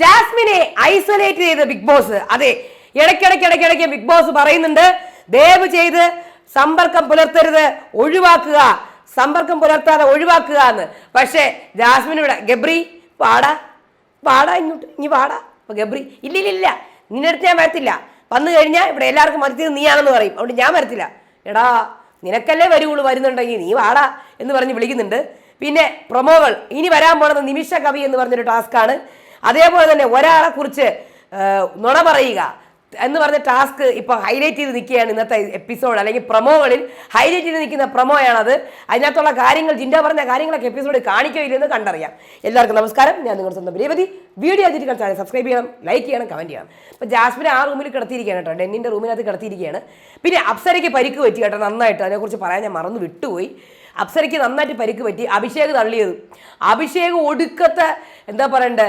ജാസ്മിനെ ഐസൊലേറ്റ് ചെയ്ത് big boss. അതെ ഇടയ്ക്കിടയ്ക്ക് ഇടയ്ക്കിടയ്ക്ക് ബിഗ് ബോസ് പറയുന്നുണ്ട് ദയവ് ചെയ്ത് സമ്പർക്കം പുലർത്തരുത് ഒഴിവാക്കുക സമ്പർക്കം പുലർത്താതെ ഒഴിവാക്കുക എന്ന്. പക്ഷേ ജാസ്മിൻ ഇവിടെ ഗബ്രി പാടാ പാടാ ഇങ്ങോട്ട് ഇനി പാടാ അപ്പൊ ഗബ്രി ഇല്ല ഇല്ല ഇല്ല നിന്റെ അടുത്ത് ഞാൻ വരത്തില്ല. വന്നു കഴിഞ്ഞാൽ ഇവിടെ എല്ലാവർക്കും മറിച്ചത് നീയാണെന്ന് പറയും. അതുകൊണ്ട് ഞാൻ വരത്തില്ല. എടാ നിനക്കല്ലേ വരുവുള്ളൂ വരുന്നുണ്ടെങ്കിൽ നീ വാടാ എന്ന് പറഞ്ഞ് വിളിക്കുന്നുണ്ട്. പിന്നെ പ്രൊമോകൾ ഇനി വരാൻ പോണത് നിമിഷ കവി എന്ന് പറഞ്ഞൊരു ടാസ്ക്കാണ്. അതേപോലെ തന്നെ ഒരാളെ കുറിച്ച് നുണ പറയുക എന്ന് പറഞ്ഞ ടാസ്ക് ഇപ്പോൾ ഹൈലൈറ്റ് ചെയ്ത് നിൽക്കുകയാണ് ഇന്നത്തെ എപ്പിസോഡ് അല്ലെങ്കിൽ പ്രൊമോകളിൽ ഹൈലൈറ്റ് ചെയ്ത് നിൽക്കുന്ന പ്രൊമോയാണത്. അതിനകത്തുള്ള കാര്യങ്ങൾ ജിൻഡ പറഞ്ഞ കാര്യങ്ങളൊക്കെ എപ്പിസോഡ് കാണിക്കുകയില്ലെന്ന് കണ്ടറിയാം. എല്ലാവർക്കും നമസ്കാരം. ഞാൻ നിങ്ങളുടെ സ്വന്തം രേവതി വീഡിയോ അതിരിക്കാൻ ചാനൽ സബ്സ്ക്രൈബ് ചെയ്യണം ലൈക്ക് ചെയ്യണം കമന്റ് ചെയ്യണം. അപ്പോൾ ജാസ്മിനെ ആ റൂമിൽ കിടത്തിയിരിക്കുകയാണ് കേട്ടോ. ഡെന്നിന്റെ റൂമിനകത്ത് കിടത്തിയിരിക്കുകയാണ്. പിന്നെ അപ്സരയ്ക്ക് പരിക്ക് പറ്റി കേട്ടോ നന്നായിട്ട്. അതിനെക്കുറിച്ച് പറയാൻ ഞാൻ മറന്നു വിട്ടുപോയി. അപ്സരയ്ക്ക് നന്നായിട്ട് പരിക്ക് പറ്റി. അഭിഷേക് തള്ളിയത്. അഭിഷേക് ഒടുക്കത്തെ എന്താ പറയണ്ടേ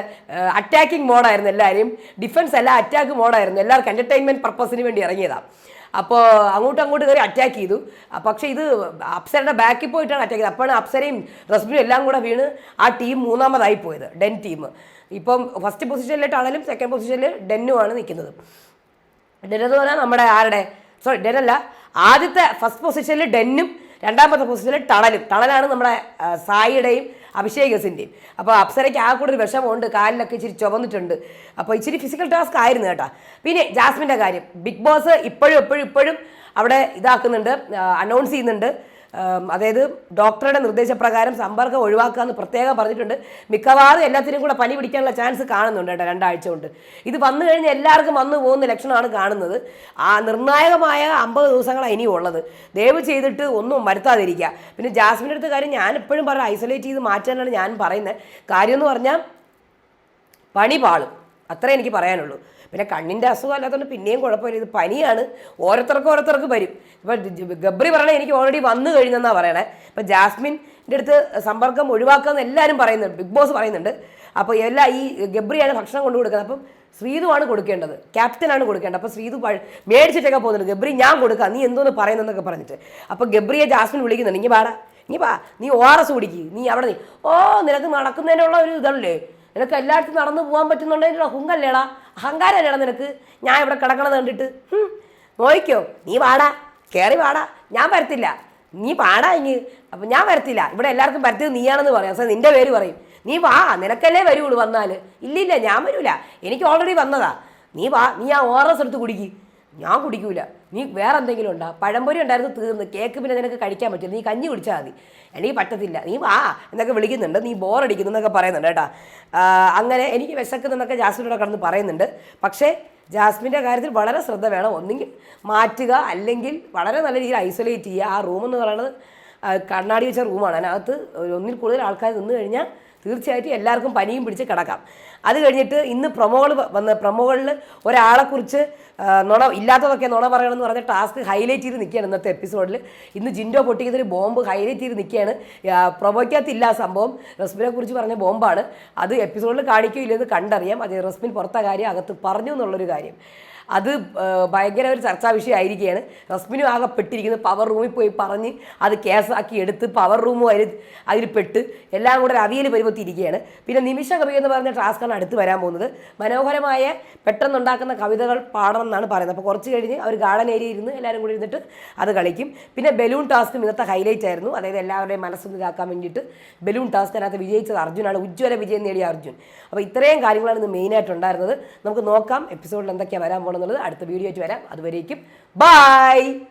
അറ്റാക്കിംഗ് മോഡായിരുന്നു എല്ലാവരെയും. ഡിഫൻസ് അല്ല അറ്റാക്ക് മോഡായിരുന്നു എല്ലാവർക്കും എന്റർടൈൻമെന്റ് പർപ്പസിന് വേണ്ടി ഇറങ്ങിയതാണ് അപ്പോൾ അങ്ങോട്ടും അങ്ങോട്ട് കയറി അറ്റാക്ക് ചെയ്തു. പക്ഷേ ഇത് അപ്സരയുടെ ബാക്കിൽ പോയിട്ടാണ് അറ്റാക്ക് ചെയ്തത്. അപ്പോഴാണ് അപ്സരയും റസ്ബിയും എല്ലാം കൂടെ വീണ് ആ ടീം മൂന്നാമതായി പോയത് ഡെൻ ടീം ഇപ്പം ഫസ്റ്റ് പൊസിഷനിലായിട്ടാണെങ്കിലും സെക്കൻഡ് പൊസിഷനിൽ ഡെന്നുമാണ് നിൽക്കുന്നത്. ഡെൻ എന്ന് പറഞ്ഞാൽ നമ്മുടെ ആരുടെ? സോറി ഡെൻ അല്ല ആദ്യത്തെ ഫസ്റ്റ് പൊസിഷനിൽ ഡെന്നും രണ്ടാമത്തെ പൊസിഷനിൽ ടണലും. ടണലാണ് നമ്മുടെ സായിയുടെയും അഭിഷേകസിന്റെയും അപ്പോൾ അപ്സരയ്ക്ക് ആ കൂടെ ഒരു വിഷമമുണ്ട് കാലിലൊക്കെ ഇച്ചിരി ചുവന്നിട്ടുണ്ട്. അപ്പോൾ ഇച്ചിരി ഫിസിക്കൽ ടാസ്ക് ആയിരുന്നു കേട്ടോ. പിന്നെ ജാസ്മിന്റെ കാര്യം. ബിഗ് ബോസ് ഇപ്പോഴും എപ്പോഴും ഇപ്പോഴും അവിടെ ഇതാക്കുന്നുണ്ട് അനൗൺസ് ചെയ്യുന്നുണ്ട്. അതായത് ഡോക്ടറുടെ നിർദ്ദേശപ്രകാരം സമ്പർക്കം ഒഴിവാക്കുക എന്ന് പ്രത്യേകം പറഞ്ഞിട്ടുണ്ട്. മിക്കവാറും എല്ലാത്തിനും കൂടെ പനി പിടിക്കാനുള്ള ചാൻസ് കാണുന്നുണ്ട് കേട്ടോ രണ്ടാഴ്ച കൊണ്ട്. ഇത് വന്നു കഴിഞ്ഞാൽ എല്ലാവർക്കും വന്നു പോകുന്ന ലക്ഷണമാണ് കാണുന്നത്. ആ നിർണായകമായ അമ്പത് ദിവസങ്ങളാണ് ഇനിയും ഉള്ളത്. ദയവ് ചെയ്തിട്ട് ഒന്നും വരുത്താതിരിക്കുക. പിന്നെ ജാസ്മിന്റെ അടുത്ത കാര്യം ഞാൻ എപ്പോഴും പറയാം ഐസൊലേറ്റ് ചെയ്ത് മാറ്റാനാണ് ഞാൻ പറയുന്നത്. കാര്യം എന്ന് പറഞ്ഞാൽ പണി പാളും. അത്രേ എനിക്ക് പറയാനുള്ളൂ. പിന്നെ കണ്ണിന്റെ അസുഖം അല്ലാത്തതുകൊണ്ട് പിന്നെയും കുഴപ്പമില്ല. ഇത് പനിയാണ്. ഓരോരുത്തർക്കും ഓരോരുത്തർക്ക് വരും. ഇപ്പം ഗബ്രി പറയണേ എനിക്ക് ഓൾറെഡി വന്നു കഴിഞ്ഞെന്നാണ് പറയണേ. ഇപ്പം ജാസ്മിന്റെ അടുത്ത് സമ്പർക്കം ഒഴിവാക്കാമെന്ന് എല്ലാവരും പറയുന്നുണ്ട്. ബിഗ് ബോസ് പറയുന്നുണ്ട്. അപ്പോൾ എല്ലാ ഈ ഗബ്രിയാണ് ഭക്ഷണം കൊണ്ടു കൊടുക്കുന്നത്. അപ്പം ശ്രീതുവാണ് കൊടുക്കേണ്ടത്. ക്യാപ്റ്റനാണ് കൊടുക്കേണ്ടത്. അപ്പോൾ ശ്രീതു മേടിച്ചിട്ടൊക്കെ പോകുന്നുണ്ട്. ഗബ്രി ഞാൻ കൊടുക്കാം. നീ എന്തോന്ന് പറയുന്നെന്നൊക്കെ പറഞ്ഞിട്ട്. അപ്പോൾ ഗബ്രിയെ ജാസ്മിൻ വിളിക്കുന്നുണ്ട്. ഇനി പാടാ നീ പാ നീ ഒ ആർ എസ് കുടിക്ക് നീ അവിടെ നീ. ഓ നിനക്ക് നടക്കുന്നതിനുള്ള ഒരു ഇതല്ലേ? നിനക്ക് എല്ലായിടത്തും നടന്നു പോകാൻ പറ്റുന്നുണ്ടെങ്കിൽ ഹുങ്കല്ലേടാ. അഹങ്കാരല്ലേടാ നിനക്ക്? ഞാൻ ഇവിടെ കിടക്കണത് കണ്ടിട്ട്. നോയിക്കോ. നീ വാടാ. കയറി വാടാ. ഞാൻ വരത്തില്ല. നീ പാടാ ഇങ്ങ്. അപ്പം ഞാൻ വരത്തില്ല. ഇവിടെ എല്ലാവർക്കും പരത്തിയത് നീയാണെന്ന് പറയാം. പക്ഷേ നിന്റെ പേര് പറയും. നീ വാ. നിനക്കല്ലേ വരുള്ളൂ വന്നാൽ ഇല്ലില്ല ഞാൻ വരൂല. എനിക്ക് ഓൾറെഡി വന്നതാ. നീ വാ. നീ ആ ഓർ എസ് എടുത്ത് കുടിക്ക്. ഞാൻ കുടിക്കൂല. നീ വേറെ എന്തെങ്കിലും ഉണ്ടോ. പഴംപൊരി ഉണ്ടായിരുന്നു തീർന്ന്. കേക്ക് പിന്നെ നിനക്ക് കഴിക്കാൻ പറ്റില്ല. നീ കഞ്ഞി കുടിച്ചാൽ മതി. എനിക്ക് പറ്റത്തില്ല. നീ വാ എന്നൊക്കെ വിളിക്കുന്നുണ്ട്. നീ ബോറടിക്കുന്നു എന്നൊക്കെ പറയുന്നുണ്ട് കേട്ടാ. അങ്ങനെ എനിക്ക് വിശക്കുന്നെന്നൊക്കെ ജാസ്മിനോട് കടന്ന് പറയുന്നുണ്ട്. പക്ഷേ ജാസ്മിന്റെ കാര്യത്തിൽ വളരെ ശ്രദ്ധ വേണം. ഒന്നെങ്കിൽ മാറ്റുക അല്ലെങ്കിൽ വളരെ നല്ല രീതിയിൽ ഐസൊലേറ്റ് ചെയ്യുക. ആ റൂമെന്ന് പറയുന്നത് കണ്ണാടി വെച്ച റൂമാണ്. അതിനകത്ത് ഒന്നിൽ കൂടുതൽ ആൾക്കാർ നിന്ന് കഴിഞ്ഞാൽ തീർച്ചയായിട്ടും എല്ലാവർക്കും പനിയും പിടിച്ച് കിടക്കാം. അത് കഴിഞ്ഞിട്ട് ഇന്ന് പ്രൊമോകൾ വന്ന് പ്രൊമോകളിൽ ഒരാളെക്കുറിച്ച് നുണ ഇല്ലാത്തതൊക്കെ നുണ പറയണമെന്ന് പറഞ്ഞ ടാസ്ക് ഹൈലൈറ്റ് ചെയ്ത് നിൽക്കുകയാണ് ഇന്നത്തെ എപ്പിസോഡിൽ ഇന്ന് ജിൻഡോ പൊട്ടിക്കുന്നൊരു ബോംബ് ഹൈലൈറ്റ് ചെയ്ത് നിൽക്കുകയാണ്. പ്രൊമോയ്ക്കകത്തില്ല സംഭവം. റസ്മിനെ കുറിച്ച് പറഞ്ഞ ബോംബാണ്. അത് എപ്പിസോഡിൽ കാണിക്കില്ലെന്ന് കണ്ടറിയാം. അത് റസ്മിൻ പുറത്ത കാര്യം അകത്ത് പറഞ്ഞു എന്നുള്ളൊരു കാര്യം. അത് ഭയങ്കര ഒരു ചർച്ചാ വിഷയമായിരിക്കുകയാണ്. റസ്മിനും ആകെ പെട്ടിരിക്കുന്നത് പവർ റൂമിൽ പോയി പറഞ്ഞ് അത് കേസാക്കി എടുത്ത് പവർ റൂമും അതിൽ അതിൽ പെട്ട് എല്ലാം കൂടെ അവിയൽ പരിമത്തിയിരിക്കുകയാണ് പിന്നെ നിമിഷ കവി എന്ന് പറഞ്ഞ ടാസ്ക്കാണ് അടുത്ത് വരാൻ പോകുന്നത്. മനോഹരമായ പെട്ടെന്നുണ്ടാക്കുന്ന കവിതകൾ പാടണം എന്നാണ് പറയുന്നത്. അപ്പോൾ കുറച്ച് കഴിഞ്ഞ് അവർ ഗാർഡൻ ഏരിയ ഇരുന്ന് എല്ലാവരും കൂടി ഇരുന്നിട്ട് അത് കളിക്കും. പിന്നെ ബലൂൺ ടാസ്കും ഇന്നത്തെ ഹൈലൈറ്റ് ആയിരുന്നു. അതായത് എല്ലാവരുടെയും മനസ്സൊന്ന് ഇതാക്കാൻ വേണ്ടിയിട്ട് ബലൂൺ ടാസ്ക് അതിനകത്ത് വിജയിച്ചത് അർജുനാണ്. ഉജ്ജ്വല വിജയം നേടിയ അർജുൻ. അപ്പോൾ ഇത്രയും കാര്യങ്ങളാണ് ഇന്ന് മെയിനായിട്ടുണ്ടായിരുന്നത് നമുക്ക് നോക്കാം. എപ്പിസോഡിൽ എന്തൊക്കെയാണ് വരാൻ പോകുന്നത്? അടുത്ത വീഡിയോ ആയിട്ട് വരാം. അതുവരേക്കും ബൈ!